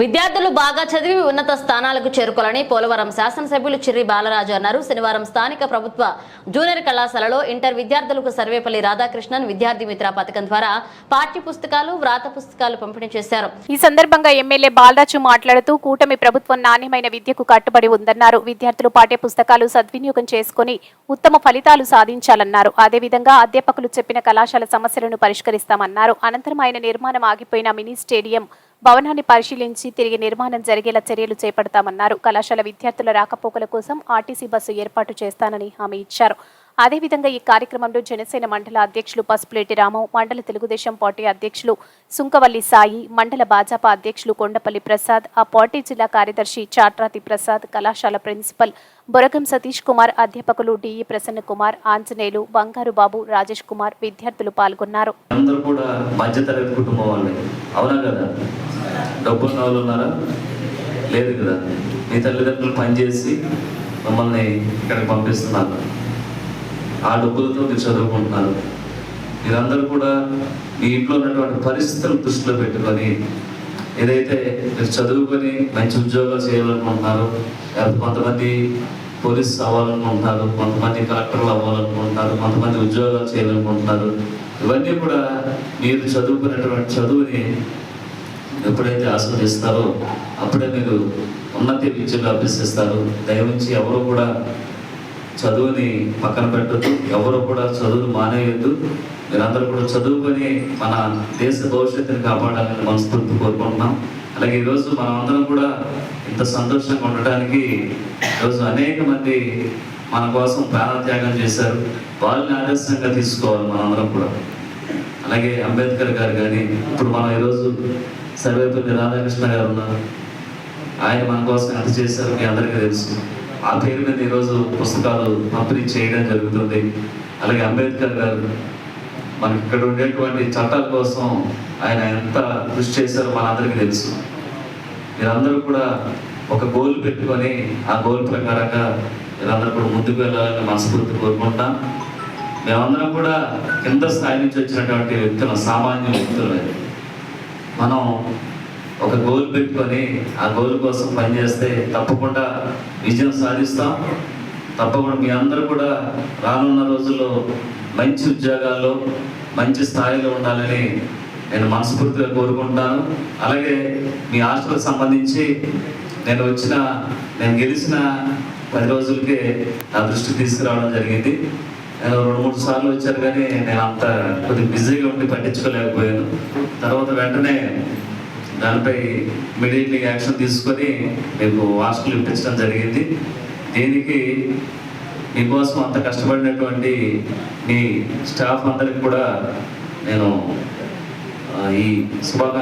విద్యార్థులు బాగా చదివి ఉన్నత స్థానాలకు చేరుకోవాలని పోలవరం శాసనసభ్యులు చిర్రి బాలరాజు అన్నారు. శనివారం స్థానిక ప్రభుత్వ జూనియర్ కళాశాలలో ఇంటర్ విద్యార్థులకు సర్వేపల్లి రాధాకృష్ణన్ విద్యార్థి మిత్ర పథకం ద్వారా పాఠ్య పుస్తకాలు వ్రాత పుస్తకాలు పంపిణీ చేశారు. ఈ సందర్భంగా ఎమ్మెల్యే బాలరాజు మాట్లాడుతూ కూటమి ప్రభుత్వం నాణ్యమైన విద్యకు కట్టుబడి ఉందన్నారు. విద్యార్థులు పాఠ్య పుస్తకాలు సద్వినియోగం చేసుకుని ఉత్తమ ఫలితాలు సాధించాలన్నారు. అదేవిధంగా అధ్యాపకులు చెప్పిన కళాశాల సమస్యలను పరిష్కరిస్తామన్నారు. అనంతరం ఆయన నిర్మాణం ఆగిపోయిన మినీ స్టేడియం భవనాన్ని పరిశీలించి తిరిగి నిర్మాణం జరిగేలా చర్యలు చేపడతామన్నారు. కళాశాల విద్యార్థుల రాకపోకల కోసం ఆర్టీసీ బస్సు ఏర్పాటు చేస్తానని హామీ ఇచ్చారు. అదేవిధంగా ఈ కార్యక్రమంలో జనసేన మండల అధ్యక్షులు పసుపులేటి రాము మండల తెలుగుదేశం పార్టీ అధ్యక్షులు సుంకవల్లి సాయి మండల భాజపా అధ్యక్షులు కొండపల్లి ప్రసాద్ ఆ పార్టీ జిల్లా కార్యదర్శి చాట్రాతి ప్రసాద్ కళాశాల ప్రిన్సిపల్ బొరగం సతీష్ కుమార్ అధ్యాపకులు డిఈ ప్రసన్న కుమార్ ఆంజనేయులు బంగారు బాబు రాజేష్ కుమార్ విద్యార్థులు పాల్గొన్నారు. లేదు కదా. మీ తల్లిదండ్రులు పనిచేసి మమ్మల్ని ఇక్కడికి పంపిస్తున్నారు. ఆ డబ్బులతో మీరు చదువుకుంటున్నారు మీరందరూ కూడా మీ ఇంట్లో ఉన్నటువంటి పరిస్థితులు దృష్టిలో పెట్టుకొని ఏదైతే మీరు చదువుకొని మంచి ఉద్యోగాలు చేయాలనుకుంటున్నారో లేకపోతే కొంతమంది పోలీస్ అవ్వాలనుకుంటున్నారు కొంతమంది కలెక్టర్లు అవ్వాలనుకుంటున్నారు కొంతమంది ఉద్యోగాలు చేయాలనుకుంటున్నారు ఇవన్నీ కూడా మీరు చదువుకునేటువంటి చదువుని ఎప్పుడైతే ఆస్వాదిస్తారో అప్పుడే మీరు ఉన్నత విద్యలు అభ్యసిస్తారు. దయవుంచి ఎవరు కూడా చదువుని పక్కన పెట్టద్దు. ఎవరు కూడా చదువును మానేయద్దు. మీరందరూ కూడా చదువుకొని మన దేశ భవిష్యత్తుని కాపాడాలని మనస్ఫూర్తి కోరుకుంటున్నాం. అలాగే ఈరోజు మనం అందరం కూడా ఇంత సంతోషంగా ఉండటానికి ఈరోజు అనేక మంది మన కోసం ప్రాణత్యాగం చేశారు. వాళ్ళని ఆదర్శంగా తీసుకోవాలి మనందరం కూడా. అలాగే అంబేద్కర్ గారు కానీ ఇప్పుడు మనం ఈరోజు సర్వేపల్లి రాధాకృష్ణ గారు ఉన్నారు. ఆయన మన కోసం ఎంత చేశారు మీ అందరికీ తెలుసు. ఆ పేరు మీద ఈరోజు పుస్తకాలు పంపిణీ చేయడం జరుగుతుంది. అలాగే అంబేద్కర్ గారు మనకి ఇక్కడ ఉండేటువంటి చట్టాల కోసం ఆయన ఎంత కృషి చేశారో మనందరికీ తెలుసు. మీరందరూ కూడా ఒక గోల్ పెట్టుకొని ఆ గోల్ ప్రకారంగా మీరందరూ కూడా ముందుకు వెళ్ళాలని మనస్ఫూర్తి కోరుకుంటాం మేమందరం కూడా కింద స్థాయి నుంచి వచ్చినటువంటి వ్యక్తులు సామాన్య వ్యక్తులు మనం ఒక గోల్ పెట్టుకొని ఆ గోల్ కోసం పనిచేస్తే తప్పకుండా విజయం సాధిస్తాం. తప్పకుండా మీ అందరూ కూడా రానున్న రోజుల్లో మంచి ఉద్యోగాల్లో మంచి స్థాయిలో ఉండాలని నేను మనస్ఫూర్తిగా కోరుకుంటాను అలాగే మీ హాస్టల్కి సంబంధించి నేను వచ్చిన నేను గెలిచిన పది రోజులకే నా దృష్టికి తీసుకురావడం జరిగింది. నేను రెండు మూడు సార్లు వచ్చారు కానీ నేను అంత కొద్దిగా బిజీగా ఉండి పట్టించుకోలేకపోయాను. తర్వాత వెంటనే దానిపై ఇమీడియట్లీ యాక్షన్ తీసుకొని మీకు హాస్టల్ ఇప్పించడం జరిగింది. దీనికి మీకోసం అంత కష్టపడినటువంటి మీ స్టాఫ్ అందరికి కూడా నేను ఈ శుభాకాంక్ష